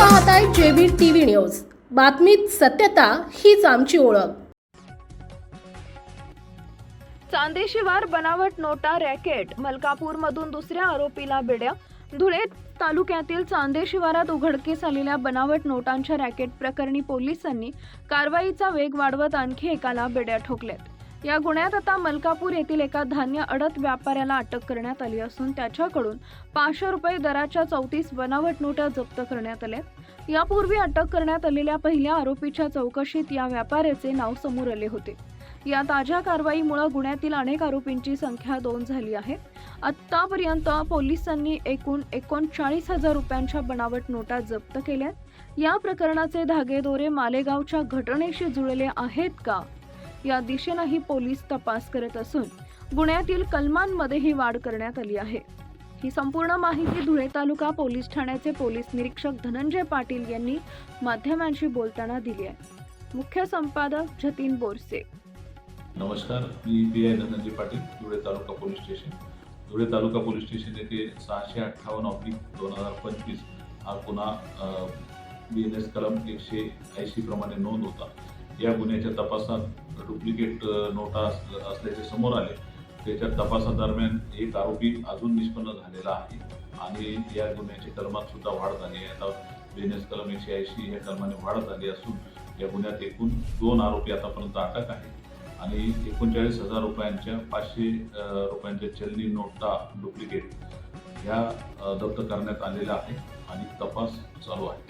पाहत आहे JB TV news. बातमीत सत्यता हीच आमची ओळख. चांदेशिवार बनावट नोटा रॅकेट मलकापूरमधून दुसऱ्या आरोपीला बेड्या. धुळे तालुक्यातील चांदे शिवारात उघडकीस आलेल्या बनावट नोटांच्या रॅकेट प्रकरणी पोलिसांनी कारवाईचा वेग वाढवत आणखी एकाला बेड्या ठोकल्यात. या गुन्ह्यात आता मलकापूर येथील एका धान्य अडत व्यापाऱ्याला अटक करण्यात आली असून त्याच्याकडून पाचशे रुपये दराच्या चौतीस बनावट नोटा जप्त करण्यात आल्या. यापूर्वी अटक करण्यात आलेल्या पहिल्या आरोपीच्या चौकशीत या व्यापाऱ्याचे नाव समोर आले होते. या ताज्या कारवाईमुळे गुन्ह्यातील अनेक आरोपींची संख्या दोन झाली आहे. आत्तापर्यंत पोलिसांनी एकूण एकोणचाळीस हजार रुपयांच्या बनावट नोटा जप्त केल्या. या प्रकरणाचे धागेदोरे मालेगावच्या घटनेशी जुळले आहेत का? या दिशेनंही पोलीस तपास करत असून गुन्ह्यातील कलमांमध्येही वाढ करण्यात आली आहे. ही संपूर्ण माहिती धुळे तालुका पोलीस ठाण्याचे पोलीस निरीक्षक धनंजय पाटील यांनी माध्यमांशी बोलताना दिली आहे. मुख्य संपादक जतीन बोरसे. नमस्कार मी P I Dhananjay Patil Dhule taluka police station. Dhule taluka police station येथे सहाशे अठ्ठावन्न ऑब्लिक दोन हजार पंचवीस हा गुन्हा बी एन एस कलम एकशे ऐंशी प्रमाणे नोंद होता. या गुन्ह्याच्या तपासात डुप्लिकेट नोटा असल्याचे समोर आले. त्याच्या तपासादरम्यान एक आरोपी अजून निष्पन्न झालेला आहे आणि या गुन्ह्याच्या कलमात सुद्धा वाढ झाली आहे. आता बिझनेस कलम एकशे ऐंशी या कलमाने वाढ झाली असून या गुन्ह्यात एकूण दोन आरोपी आतापर्यंत अटक आहे आणि एकोणचाळीस हजार रुपयांच्या पाचशे रुपयांच्या चलनी नोटा डुप्लिकेट ह्या जप्त करण्यात आलेल्या आहे आणि तपास चालू आहे.